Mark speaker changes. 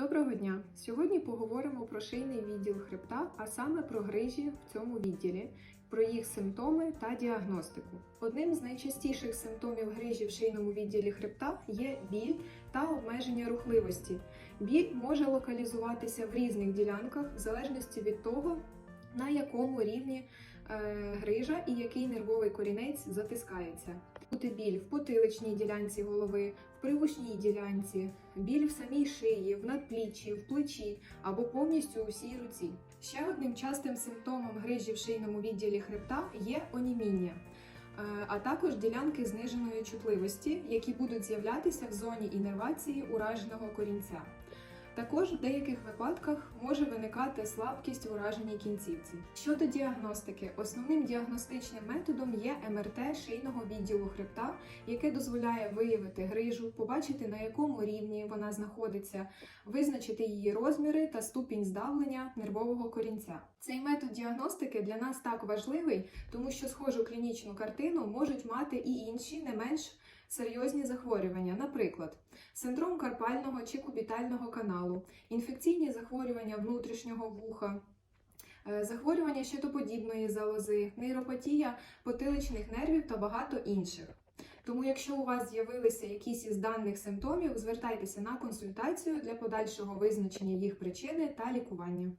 Speaker 1: Доброго дня! Сьогодні поговоримо про шийний відділ хребта, а саме про грижі в цьому відділі, про їх симптоми та діагностику. Одним з найчастіших симптомів грижі в шийному відділі хребта є біль та обмеження рухливості. Біль може локалізуватися в різних ділянках в залежності від того, на якому рівні е, грижа і який нервовий корінець затискається. Бути біль в потиличній ділянці голови, в привушній ділянці, біль в самій шиї, в надпліччі, в плечі або повністю у всій руці. Ще одним частим симптомом грижі в шийному відділі хребта є оніміння. е, А також ділянки зниженої чутливості, які будуть з'являтися в зоні іннервації ураженого корінця. Також в деяких випадках може виникати слабкість ураженій кінцівці. Щодо діагностики, основним діагностичним методом є МРТ шийного відділу хребта, яке дозволяє виявити грижу, побачити на якому рівні вона знаходиться, визначити її розміри та ступінь здавлення нервового корінця. Цей метод діагностики для нас так важливий, тому що схожу клінічну картину можуть мати і інші не менш серйозні захворювання, наприклад, синдром карпального чи кубітального каналу, інфекційні захворювання внутрішнього вуха. е, Захворювання щитоподібної залози, нейропатія потиличних нервів та багато інших. Тому, якщо у вас з'явилися якісь із даних симптомів, звертайтеся на консультацію для подальшого визначення їх причини та лікування.